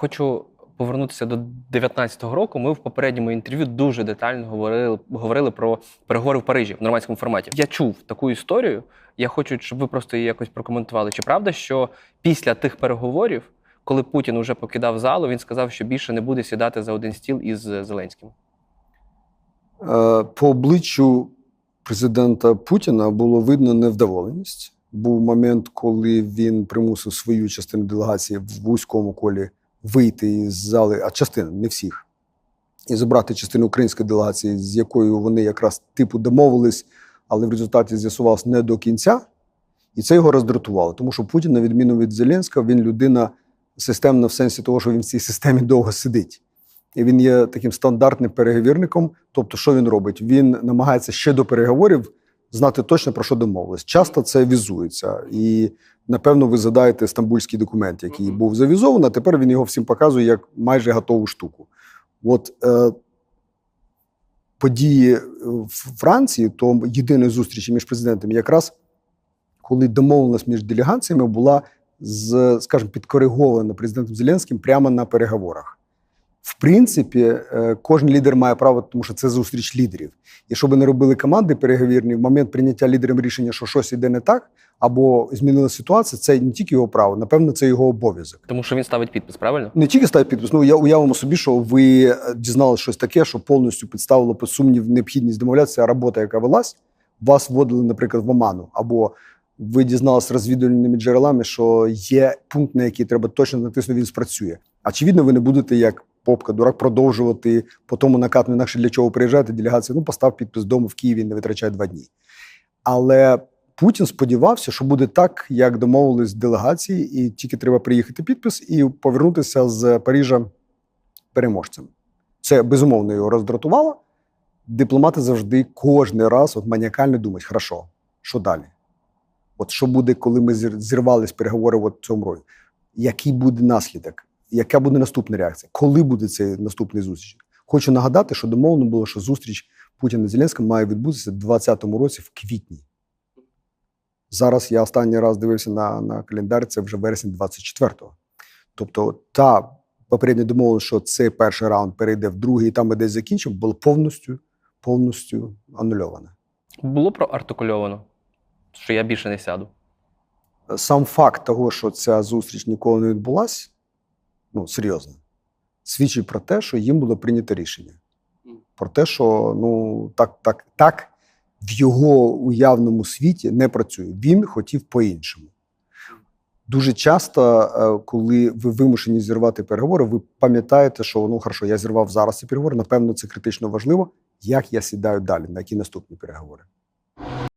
Хочу повернутися до 19-го року. Ми в попередньому інтерв'ю дуже детально говорили, говорили про переговори в Парижі в нормандському форматі. Я чув таку історію. Я хочу, щоб ви просто її якось прокоментували. Чи правда, що після тих переговорів, коли Путін уже покидав залу, він сказав, що більше не буде сідати за один стіл із Зеленським? Е, По обличчю президента Путіна було видно невдоволеність. Був момент, коли він примусив свою частину делегації в вузькому колі вийти із зали, а частину, не всіх, і забрати частину української делегації, з якою вони якраз типу домовились, але в результаті з'ясувалось не до кінця. І це його роздратувало, тому що Путін, на відміну від Зеленського, він людина системна в сенсі того, що він в цій системі довго сидить. І він є таким стандартним переговірником. Тобто, що він робить? Він намагається ще до переговорів знати точно про що домовились. Часто це візується. І напевно ви згадаєте стамбульський документ, який Мгм. був завізований, а тепер він його всім показує як майже готову штуку. От е, події в Франції, то єдиної зустрічі між президентами, якраз коли домовленість між делегаціями була з, скажімо, підкоригована президентом Зеленським прямо на переговорах. В принципі, е, кожен лідер має право, тому що це зустріч лідерів. І щоб не робили команди переговірні, в момент прийняття лідером рішення, що щось іде не так, або змінилася ситуація, це не тільки його право, напевно, це його обов'язок. Тому що він ставить підпис, правильно? Не тільки ставить підпис, ну я уявимо собі, що ви е, дізналися щось таке, що повністю підставило під сумнів необхідність домовлятися, а робота, яка велась, вас вводили, наприклад, в оману, або ви дізналися розвідувальними джерелами, що є пункт, на який треба точно натиснути, він спрацює. Очевидно, ви не будете як попка, дурак, продовжувати по тому накату, інакше для чого приїжджати делегація. Ну, постав підпис вдома в Києві, не витрачай два дні. Але Путін сподівався, що буде так, як домовились делегації, і тільки треба приїхати підпис і повернутися з Парижа переможцем. Це безумовно його роздратувало. Дипломати завжди кожен раз от маніакально думають: хорошо, що далі? От що буде, коли ми зірвались переговори в цьому році? Який буде наслідок? Яка буде наступна реакція? Коли буде цей наступний зустріч? Хочу нагадати, що домовлено було, що зустріч Путіна Зеленського має відбутися в 2020 році в квітні. Зараз я останній раз дивився на, на календар, це вже вересень 24-го. Тобто, та попередня домовленість, що цей перший раунд перейде в другий, і там ми десь закінчимо, було повністю, повністю анульоване. Було проартикульовано, що я більше не сяду. Сам факт того, що ця зустріч ніколи не відбулася, ну серйозно, свідчить про те, що їм було прийнято рішення. Про те, що ну так, так, так в його уявному світі не працює. Він хотів по-іншому. Дуже часто, е, коли ви вимушені зірвати переговори, ви пам'ятаєте, що ну хорошо, я зірвав зараз ці переговори. Напевно, це критично важливо. Як я сідаю далі, на які наступні переговори?